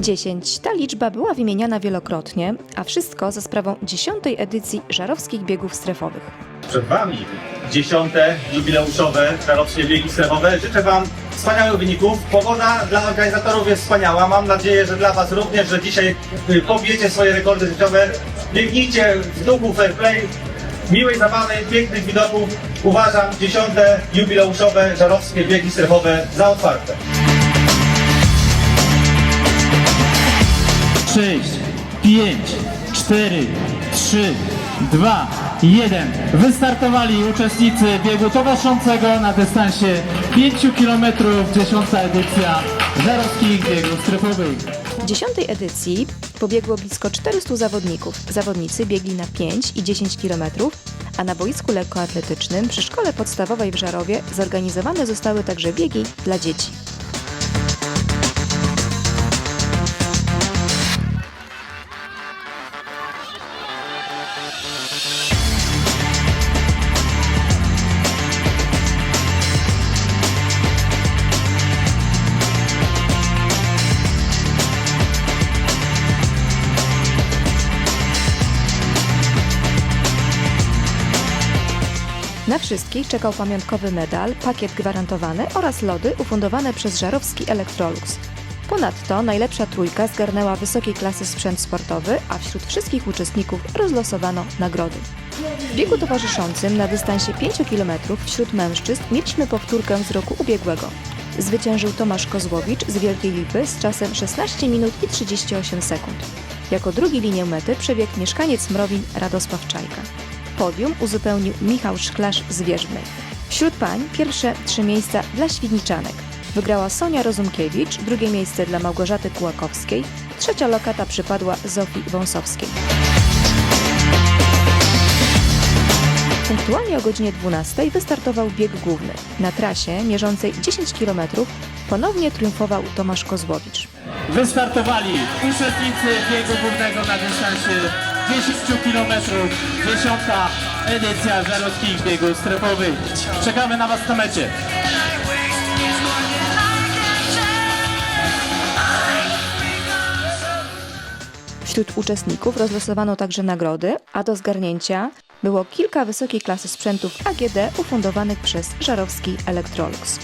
10. Ta liczba była wymieniana wielokrotnie, a wszystko za sprawą 10. edycji Żarowskich Biegów Strefowych. Przed Wami dziesiąte jubileuszowe żarowskie biegi strefowe. Życzę Wam wspaniałych wyników. Pogoda dla organizatorów jest wspaniała. Mam nadzieję, że dla Was również, że dzisiaj y, pobijecie swoje rekordy życiowe. Biegnijcie w duchu fair play, miłej zabawy, pięknych widoków. Uważam dziesiąte jubileuszowe żarowskie biegi strefowe za otwarte. 6, 5, 4, 3, 2, 1. Wystartowali uczestnicy biegu towarzyszącego na dystansie 5 km, 10 edycja żarowskich biegów strefowych. W 10. edycji pobiegło blisko 400 zawodników. Zawodnicy biegli na 5 i 10 km, a na boisku lekkoatletycznym przy szkole podstawowej w Żarowie zorganizowane zostały także biegi dla dzieci. Na wszystkich czekał pamiątkowy medal, pakiet gwarantowany oraz lody ufundowane przez żarowski Electrolux. Ponadto najlepsza trójka zgarnęła wysokiej klasy sprzęt sportowy, a wśród wszystkich uczestników rozlosowano nagrody. W biegu towarzyszącym na dystansie 5 km wśród mężczyzn mieliśmy powtórkę z roku ubiegłego. Zwyciężył Tomasz Kozłowicz z Wielkiej Lipy z czasem 16 minut i 38 sekund. Jako drugi linię mety przebiegł mieszkaniec Mrowin Radosław Czajka. Podium uzupełnił Michał Szklarz z Wierzbnej. Wśród pań pierwsze trzy miejsca dla Świdniczanek. Wygrała Sonia Rozumkiewicz, drugie miejsce dla Małgorzaty Kułakowskiej, trzecia lokata przypadła Zofii Wąsowskiej. Punktualnie o godzinie 12 wystartował bieg główny. Na trasie mierzącej 10 km ponownie triumfował Tomasz Kozłowicz. Wystartowali uczestnicy biegu głównego na dystansie 10 km, 10 edycja żarowskich biegów strefowych. Czekamy na Was na mecie. Wśród uczestników rozlosowano także nagrody, a do zgarnięcia było kilka wysokiej klasy sprzętów AGD ufundowanych przez Żarowski Electrolux.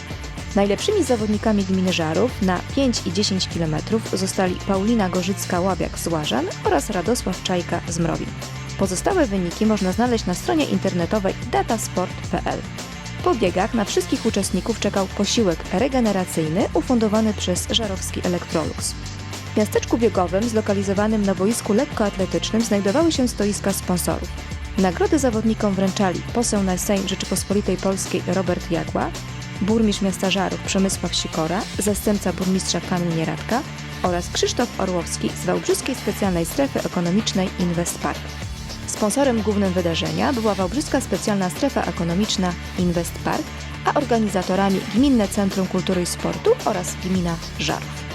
Najlepszymi zawodnikami gminy Żarów na 5 i 10 km zostali Paulina Gorzycka-Łabiak z Łażan oraz Radosław Czajka z Mrowin. Pozostałe wyniki można znaleźć na stronie internetowej datasport.pl. Po biegach na wszystkich uczestników czekał posiłek regeneracyjny ufundowany przez Żarowski Electrolux. W miasteczku biegowym zlokalizowanym na boisku lekkoatletycznym znajdowały się stoiska sponsorów. Nagrody zawodnikom wręczali poseł na Sejm Rzeczypospolitej Polskiej Robert Jagła, burmistrz miasta Żarów Przemysław Sikora, zastępca burmistrza Kamil Nieradka oraz Krzysztof Orłowski z Wałbrzyskiej Specjalnej Strefy Ekonomicznej Invest Park. Sponsorem głównym wydarzenia była Wałbrzyska Specjalna Strefa Ekonomiczna Invest Park, a organizatorami Gminne Centrum Kultury i Sportu oraz Gmina Żarów.